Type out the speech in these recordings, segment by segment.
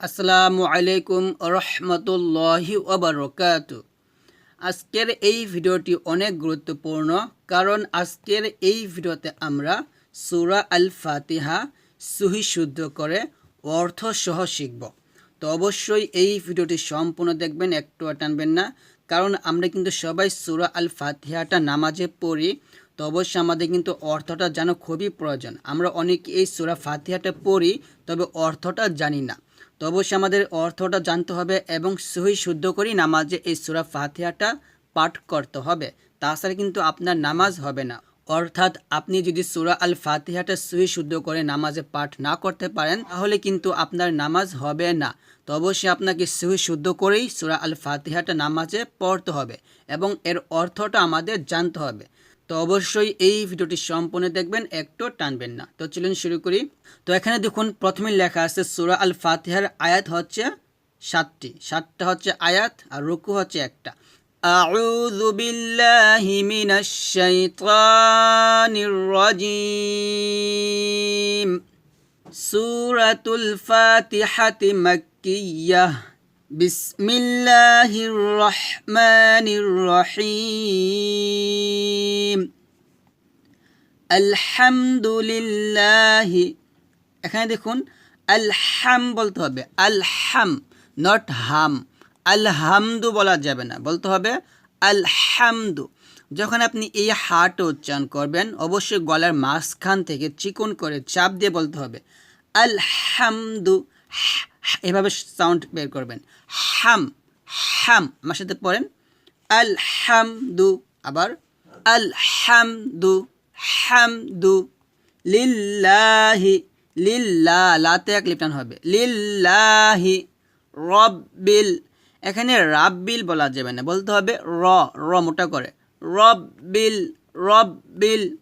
আসসালামু আলাইকুম রহমতুল্লাহি ওবরকাত। আজকের এই ভিডিওটি অনেক গুরুত্বপূর্ণ, কারণ আজকের এই ভিডিওতে আমরা সুরা আল ফাতিহা সুহি শুদ্ধ করে অর্থ সহ শিখব। তো অবশ্যই এই ভিডিওটি সম্পূর্ণ দেখবেন, একটু টানবেন না, কারণ আমরা কিন্তু সবাই সুরা আল ফাতিহাটা নামাজে পড়ি, তো অবশ্যই আমাদের কিন্তু অর্থটা জানা খুবই প্রয়োজন। আমরা অনেকে এই সুরা ফাতিহাটা পড়ি, তবে অর্থটা জানি না। তো অবশ্যই আমাদের অর্থটা জানতে হবে এবং সহি শুদ্ধ করেই নামাজে এই সুরা ফাতিহাটা পাঠ করতে হবে। তাছাড়া কিন্তু আপনার নামাজ হবে না। অর্থাৎ আপনি যদি সুরা আল ফাতিহাটা সহি শুদ্ধ করে নামাজে পাঠ না করতে পারেন, তাহলে কিন্তু আপনার নামাজ হবে না। তো অবশ্যই আপনাকে সহি শুদ্ধ করেই সুরা আল ফাতিহাটা নামাজে পড়তে হবে এবং এর অর্থটা আমাদের জানতে হবে। তো অবশ্যই এই ভিডিওটি সম্পূর্ণ দেখবেন একটু টানবেন না তো চলুন শুরু করি তো এখানে দেখুন প্রথমে লেখা আছে সুরা আল ফাতিহার আয়াত হচ্ছে সাতটি সাতটা হচ্ছে আয়াত আর রুকু হচ্ছে একটা أعوذ بالله من الشيطان الرجيم سورة الفاتحة مكية بسم الله الرحمن الرحيم الحمد لله এখানে দেখুন আলহাম বলতে হবে আলহাম নট হাম আলহামদু বলা যাবে না বলতে হবে আলহামদু যখন আপনি এই হাট উচ্চারণ করবেন অবশ্যই গলার মাঝখান থেকে চিকন করে চাপ দিয়ে বলতে হবে আলহামদু এভাবে সাউন্ড বের করবেন হাম হাম আমার সাথে পড়েন আলহামদু, আবার আলহামদু, হামদু, লিল্লাহি, লিল্লা, লাতে এক লিপটান হবে। লিল্লাহি রব্বিল, এখানে রাব্বিল বলা যাবে না, বলতে হবে র র মোটা করে। রব্বিল রব্বিল,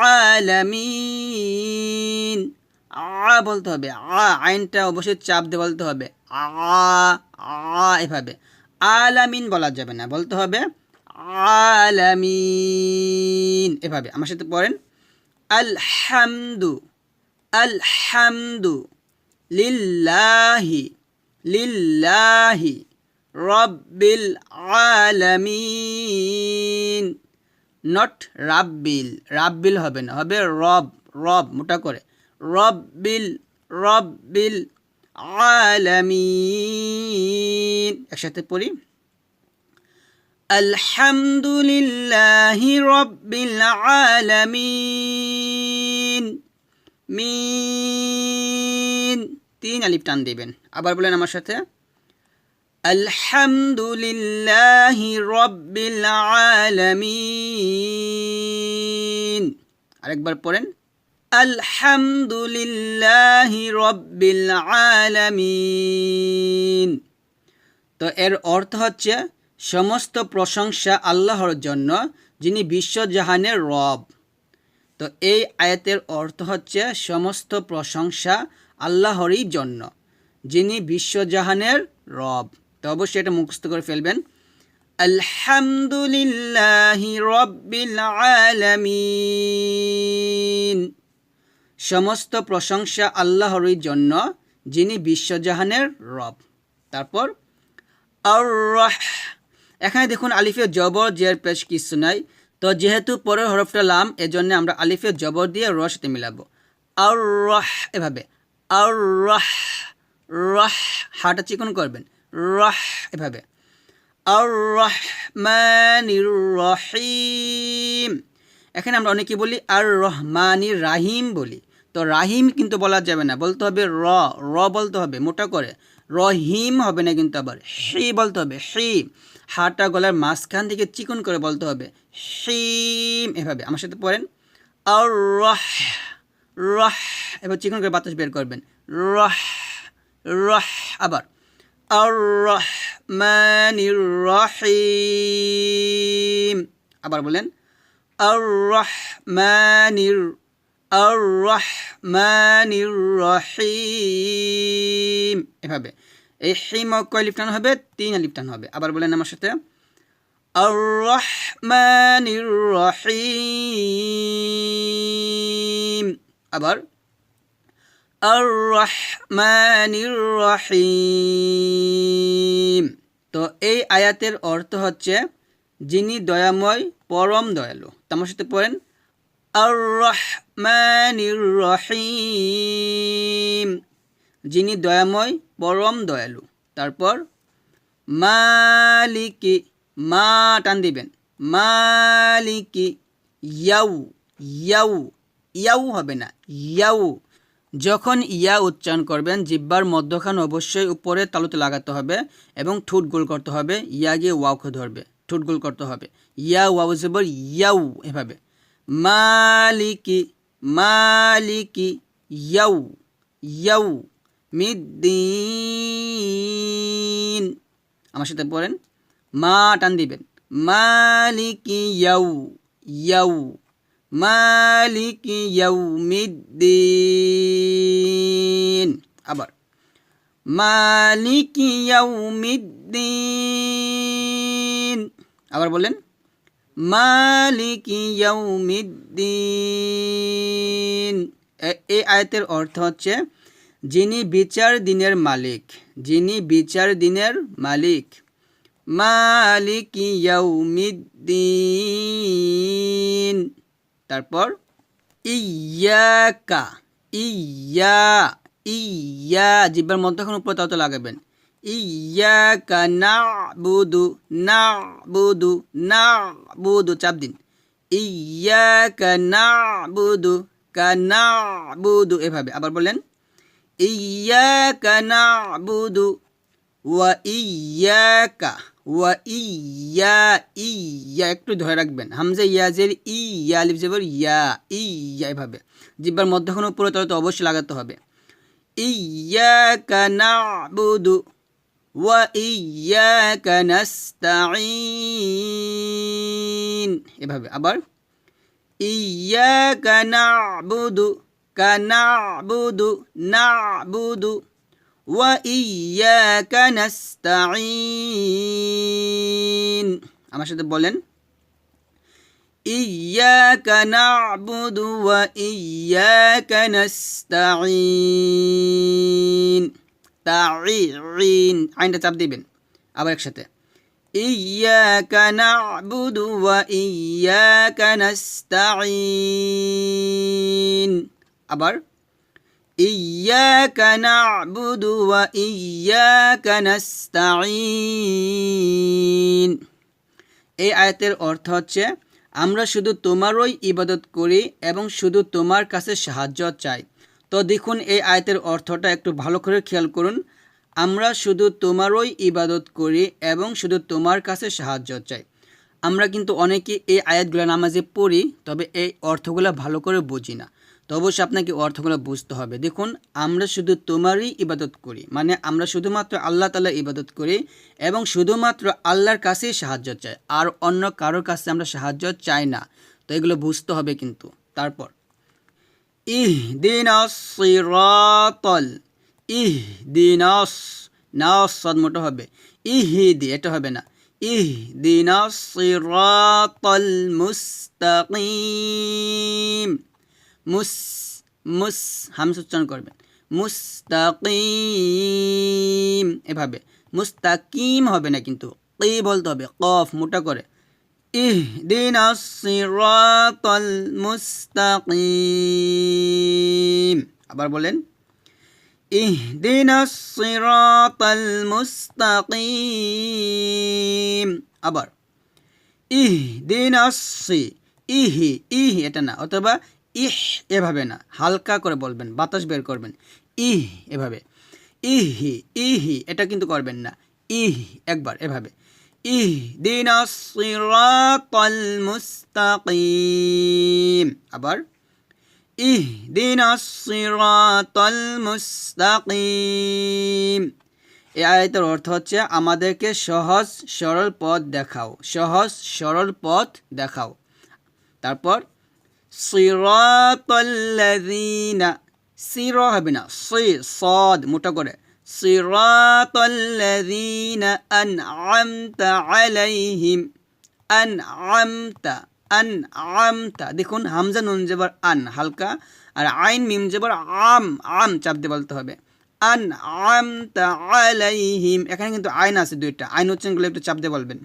আলামিন, আ বলতে হবে, আ, আইনটা অবশ্যই চাপ দিয়ে বলতে হবে। আ আ, এভাবে। আলামিন বলা যাবে না, বলতে হবে আলামিন। এভাবে, আমার সাথে পড়েন। আলহামদু আলহামদু লিল্লাহি লিল্লাহি রব্বিল আলামিন। নট রাব্বিল রাব্বিল হবে না, হবে রব রব, মোটা করে। রব্বিল রব্বিল আলামিন। একসাথে পড়ি। আলহামদুলিল্লাহি রব্বিল আলামিন। মিন। তিন আলিফ টান দিবেন। আবার বলেন আমার সাথে। আলহামদুলিল্লাহি রব্বিল আলামিন। আরেকবার পড়েন। আলহামদুলিল্লাহি রব্বিল আলামিন। তো এর অর্থ হচ্ছে সমস্ত প্রশংসা আল্লাহর জন্য, যিনি বিশ্বজাহানের রব। তো এই আয়াতের অর্থ হচ্ছে সমস্ত প্রশংসা আল্লাহরই জন্য, যিনি বিশ্বজাহানের রব। তো অবশ্যই এটা মুখস্থ করে ফেলবেন। আলহামদুলিল্লাহ রব্বিল আলামিন। সমস্ত প্রশংসা আল্লাহরই জন্য, যিনি বিশ্বজাহানের রব। তারপর আর এখানে দেখুন আলিফে জবর, জের পেশ কিছু নাই। তো যেহেতু পরের হরফটা লাম, এজন্য আমরা আলিফে জবর দিয়ে র সাথে মিলাবো। আর রহ এভাবে। আর রহ রহ হাটা চিকন করবেন। রহ, এভাবে। আর রহমানির রহিম। এখানে আমরা অনেকে বলি আর রহমানির রাহিম বলি। তো রাহিম কিন্তু বলা যাবে না, বলতে হবে র র বলতে হবে, মোটা করে। রহিম হবে না কিন্তু আবার হি বলতে হবে হি হাটা গলার মাঝখান থেকে চিকন করে বলতে হবে হিম এভাবে। আমার সাথে পড়েন। আর রহ রহ এবার চিকন করে বাতাস বের করবেন। রহ রহ আবার। আর রহমানির রহিম আবার বলেন আর রহমানির আর রহমানির রহিম এভাবে। এই হিম কয় লিপটান হবে, তিন লিপটান হবে। আবার বলেন আমার সাথে। আর রহমানির রহিম আবার। আর রহমানির রহিম তো এই আয়াতের অর্থ হচ্ছে, যিনি দয়াময়, পরম দয়ালু। তোমার সাথে পড়েন। আর রহিম যিনি দয়াময়, পরম দয়ালু। তারপর মালিকি, মা টান দিবেন। মালিকি, ইয়াউ ইয়াউ ইয়াউ হবে না, ইয়াউ। যখন ইয়া উচ্চারণ করবেন, জিব্বার মধ্যখান অবশ্যই উপরে তালুতে লাগাতে হবে এবং ঠোঁট গোল করতে হবে। ইয়া গিয়ে ওয়াউকে ধরবে, ঠোঁট গোল করতে হবে। ইয়া ওয়াউ জবর ইয়াউ এভাবে। মালিকি মালিকি, ইয়াউ ইয়াউ, মিদ্দিন। আমার সাথে পড়েন, মা টান দিবেন, মালিকি ইয়াউ ইয়াউ, মালিকি ইয়াউমিদ্দিন আবার, মালিকি ইয়াউমিদ্দিন আবার বলেন মালিকি ইয়াউমিদ্দিন। এই আয়তের অর্থ হচ্ছে, যিনি বিচার দিনের মালিক, যিনি বিচার দিনের মালিক। মালিক ইয়াউমিদ্দিন। তারপর ইয়াকা ইয়া ইয়া জিব্বার মধ্যখান উপরে তত লাগাবেন। ইয়াকা না বুদু না বুদু না বুদু চাপ দিন। ইয়াকা না বুদু কানা বুদু এভাবে আবার বলেন ইয়াকা না বুদু ওয়া ইয়াকা ওয়া ইয়া ইয়া একটু ধরে রাখবেন। হামজা ইয়াজের ইয়া আলিফ জবর ইয়া ইয়া এভাবে। জিব্বার মধ্যখানে উপরে তলে তো অবশ্যই লাগাতে হবে। ইয়াকা নাবুদু ওয়া ইয়াকা নাস্তাঈন এভাবে আবার ইয়াকা নাবুদু কানাবুদু নাবুদু وإياك نستعين আমার সাথে বলেন إياك نعبد وإياك نستعين তাঈন আইনটা চাপ দিবেন আবার একসাথে إياك نعبد وإياك نستعين আবার إياك نعبد وإياك نستعين এই আয়াতের অর্থ হচ্ছে আমরা শুধু তোমারই ইবাদত করি এবং শুধু তোমার কাছে সাহায্য চাই তো দেখুন, এই আয়তের অর্থটা একটু ভালো করে খেয়াল করুন। আমরা শুধু তোমারই ইবাদত করি এবং শুধু তোমার কাছে সাহায্য চাই। আমরা কিন্তু অনেকে এই আয়াতগুলো নামাজে পড়ি, তবে এই অর্থগুলো ভালো করে বুঝি না। তো অবশ্যই আপনাকে অর্থগুলো বুঝতে হবে। দেখুন, আমরা শুধু তোমারই ইবাদত করি মানে আমরা শুধুমাত্র আল্লাহ তালা ইবাদত করি এবং শুধুমাত্র আল্লাহর কাছেই সাহায্য চাই, আর অন্য কারোর কাছে আমরা সাহায্য চাই না। তো এগুলো বুঝতে হবে কিন্তু। তারপর ইহ দিন সিরাতল ইহ দিন নাস সদ মোটো হবে, ইহিদি, এটা হবে না ইহ দিন সিরাতল মুস্তাকিম, মুস মুস হামস উচ্চারণ করবেন, মুস্তাকিম, এভাবে, মুস্তাকিম হবে না কিন্তু কি বলতে হবে, কফ মোটা করে ইহদিন সিরাতাল মুস্তাকিম আবার বলেন ইহদিন সিরাতাল মুস্তাকিম আবার ইহদিন সি ইহি ইহি এটা না, অথবা ইহ এভাবে না, হালকা করে বলবেন, বাতাস বের করবেন, ইহ এভাবে, ইহি ইহি এটা কিন্তু করবেন না, ইহ একবার এভাবে ইহ দিন সিরাতাল মুস্তাকিম। আবার ইহ দিন সিরাতাল মুস্তাকিম। এই আয়াতের অর্থ হচ্ছে আমাদেরকে সহজ, সরল পথ দেখাও, সহজ, সরল পথ দেখাও। তারপর সিরাতাল্লাযীনা সির হবে না, সি, সদ, মোটা করে। সিরাতাল্লাযীনা আনআমতা আলাইহিম আনআমতা আনআমতা দেখুন হামজা নুন জবর আন হালকা আর আইন মিম জবর আম আম চাপ দিয়ে বলতে হবে আন আম তা আলাইহিম এখানে কিন্তু আইন আছে দুইটা আইন উচ্চারণগুলো একটু চাপ দিয়ে বলবেন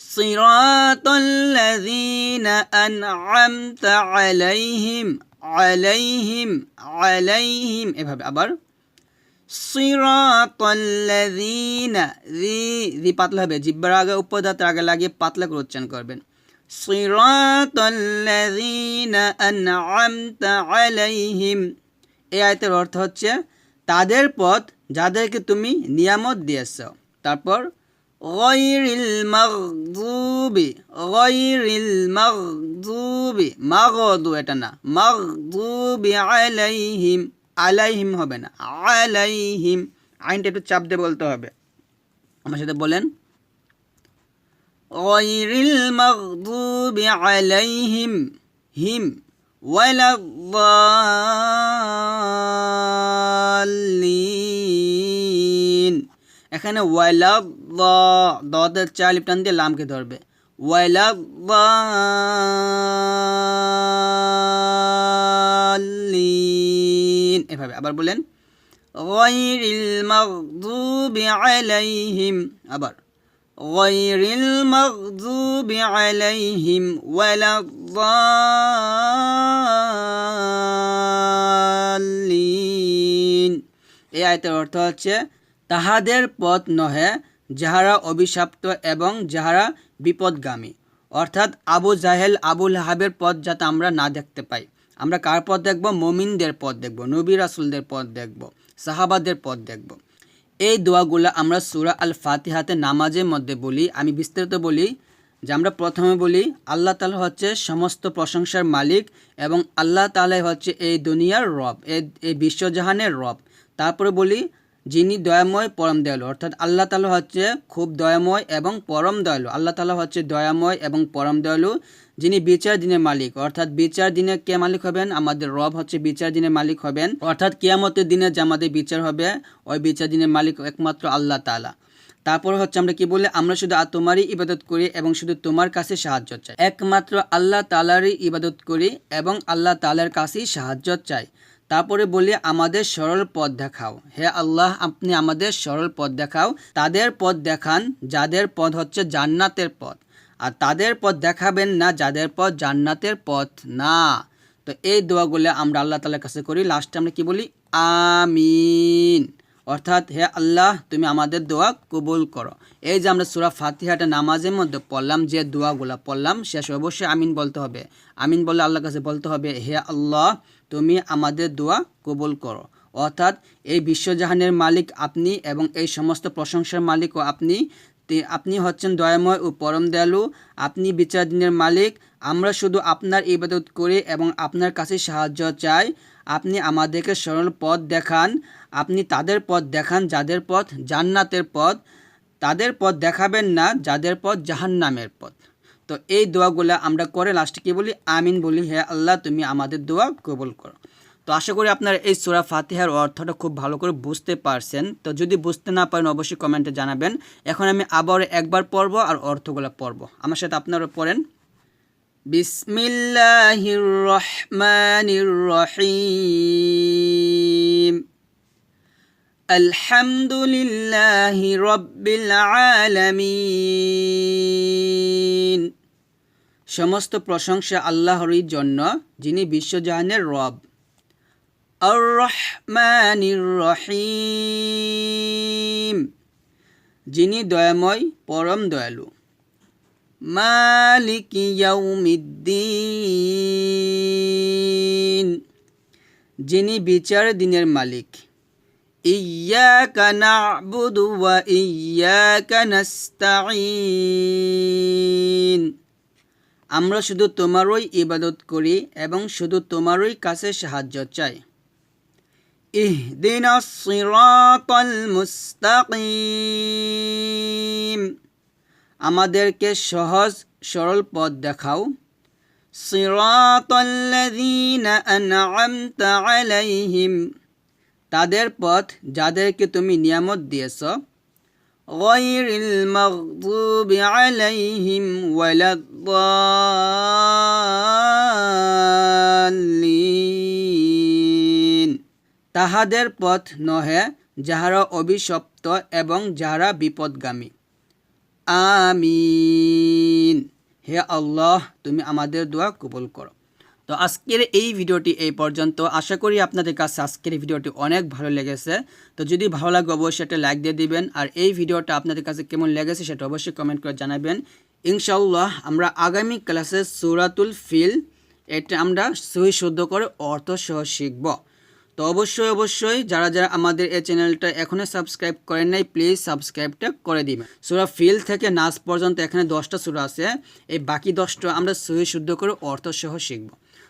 صراط الذين أنعمت عليهم عليهم عليهم এভাবে আবার সিরাতল্লাযীনা, জি জি, পাতলা হবে। জিব্বার আগে উপদাতের আগে লাগিয়ে পাতলা করে উচ্চারণ করবেন। সিরাতল্লাযীনা আনআমতা আলাইহিম। এই আয়াতের অর্থ হচ্ছে, তাদের পথ যাদেরকে তুমি নিয়ামত দিয়েছ। তারপর, গয়রিল মগদুবি গয়রিল মগদুবি, মাগদু এটা না, মগদুবি আলাইহিম। আলাইহিম হবে না। আলাইহিম, আইনটা একটু চাপ দিয়ে বলতে হবে। আমার সাথে বলেন। গয়রিল মাগদুবি আলাইহিম, হিম ওয়ালাদ্দালিন এখানে ওয়ালাদ দদের চালিপটান দিয়ে লামকে ধরবে। ওয়ালা এভাবে আবার বলেন غير المغضوب عليهم আবার غير المغضوب عليهم ولا الضالين এই আয়তের অর্থ হচ্ছে তাহাদের পথ নহে যাহারা অভিশাপ্ত এবং যাহারা বিপদগামী। অর্থাৎ আবু জাহেল, আবুল হাবের পথ যাতে আমরা না দেখতে পাই। আমরা কার পথ দেখব? মমিনদের পথ দেখব, নবী রাসুলদের পথ দেখব, সাহাবাদের পথ দেখব। এই দোয়াগুলো আমরা সুরা আল ফাতিহাতে নামাজের মধ্যে বলি। আমি বিস্তারিত বলি যে আমরা প্রথমে বলি, আল্লাহ তালা হচ্ছে সমস্ত প্রশংসার মালিক এবং আল্লাহ তালাই হচ্ছে এই দুনিয়ার রব এই বিশ্বজাহানের রব। তারপরে বলি যিনি দয়াময়, পরম দয়ালু। অর্থাৎ আল্লাহ তালা হচ্ছে খুব দয়াময় এবং পরম দয়ালু। আল্লাহ তালা হচ্ছে দয়াময় এবং পরম দয়ালু, যিনি বিচার দিনের মালিক। অর্থাৎ বিচার দিনে কে মালিক হবেন? আমাদের রব হচ্ছে বিচার দিনের মালিক হবেন। অর্থাৎ কেয়ামতের দিনে যে আমাদের বিচার হবে, ওই বিচার দিনের মালিক একমাত্র আল্লাহ তালা তারপর হচ্ছে আমরা কি বলি? আমরা শুধু তোমারই ইবাদত করি এবং শুধু তোমার কাছে সাহায্য চাই। একমাত্র আল্লাহ তালারই ইবাদত করি এবং আল্লাহ তালার কাছেই সাহায্য চাই। তারপরে বলি, আমাদের সরল পথ দেখাও। হে আল্লাহ, আপনি আমাদের সরল পথ দেখাও। তাদের পথ দেখান, যাদের পথ হচ্ছে জান্নাতের পথ। আর তাদের পথ দেখাবেন না, যাদের পথ জান্নাতের পথ না। তো এই দোয়াগুলো আমরা আল্লাহ তালার কাছে করি। লাস্টে আমরা কি বলি? আমিন। অর্থাৎ, হে আল্লাহ, তুমি আমাদের দোয়া কবুল করো। এই যে আমরা সুরা ফাতিহাটা নামাজের মধ্যে পড়লাম, যে দোয়াগুলা পড়লাম, শেষ অবশ্যই আমিন বলতে হবে। আমিন বললে আল্লাহর কাছে বলতে হবে, হে আল্লাহ তুমি আমাদের দোয়া কবুল করো। অর্থাৎ এই বিশ্বজাহানের মালিক আপনি এবং এই সমস্ত প্রশংসার মালিকও আপনি। আপনি হচ্ছেন দয়াময় ও পরম দয়ালু। আপনি বিচার দিনের মালিক। আমরা শুধু আপনার ইবাদত করি এবং আপনার কাছে সাহায্য চাই। আপনি আমাদেরকে সরল পথ দেখান। আপনি তাদের পথ দেখান যাদের পথ জান্নাতের পথ। তাদের পথ দেখাবেন না যাদের পথ জাহান্নামের পথ। তো এই দোয়াগুলো আমরা করে লাস্টে কী বলি? আমিন বলি, হে আল্লাহ, তুমি আমাদের দোয়া কবুল করো। তো আশা করি আপনারা এই সুরা ফাতিহার অর্থটা খুব ভালো করে বুঝতে পারছেন। তো যদি বুঝতে না পারেন, অবশ্যই কমেন্টে জানাবেন। এখন আমি আবার একবার পড়ব আর অর্থগুলো পড়ব। আমার সাথে আপনারা পড়েন। বিসমিল্লাহির রহমানির রহিম। আলহামদুলিল্লাহি রব্বিল আলামিন সমস্ত প্রশংসা আল্লাহরই জন্য, যিনি বিশ্বজাহানের রব। আর রহিম যিনি দয়াময়, পরম দয়ালু। মালিক ইয়াউমিদ্দিন যিনি বিচার দিনের মালিক। না'বুদু ওয়া ইয়াকা নাস্তাঈন আমরা শুধু তোমারই ইবাদত করি এবং শুধু তোমারই কাছে সাহায্য চাই। ইহদিনা মুস্তাকিম। আমাদেরকে সহজ, সরল পথ দেখাও। সিরাতাল্লাযীনা আন'আমতা আলাইহিম। তাদের পথ যাদেরকে তুমি নিয়ামত দিয়েছ غير المغضوب عليهم ولا الضالين দাল্লিন তাহাদের পথ নহে যাহারা অভিশপ্ত এবং যাহারা বিপদগামী আমিন হে আল্লাহ তুমি আমাদের দোয়া কবুল করো তো আজকের এই ভিডিওটি এই পর্যন্ত। আশা করি আপনাদের কাছে আজকের ভিডিওটি অনেক ভালো লেগেছে। তো যদি ভালো লাগে অবশ্যই একটা লাইক দিয়ে দিবেন। আর এই ভিডিওটা আপনাদের কাছে কেমন লেগেছে সেটা অবশ্যই কমেন্ট করে জানাবেন। ইনশাল্লাহ আমরা আগামী ক্লাসে সুরাতুল ফিল, এটা আমরা সহি শুদ্ধ করে অর্থ সহ শিখব। তো অবশ্যই অবশ্যই যারা যারা আমাদের এই চ্যানেলটা এখনও সাবস্ক্রাইব করেন নাই প্লিজ সাবস্ক্রাইবটা করে দিবেন। সুরা ফিল থেকে নাচ পর্যন্ত এখানে দশটা সুরা আছে। এই বাকি দশটা আমরা সহি শুদ্ধ করে অর্থ সহ শিখব।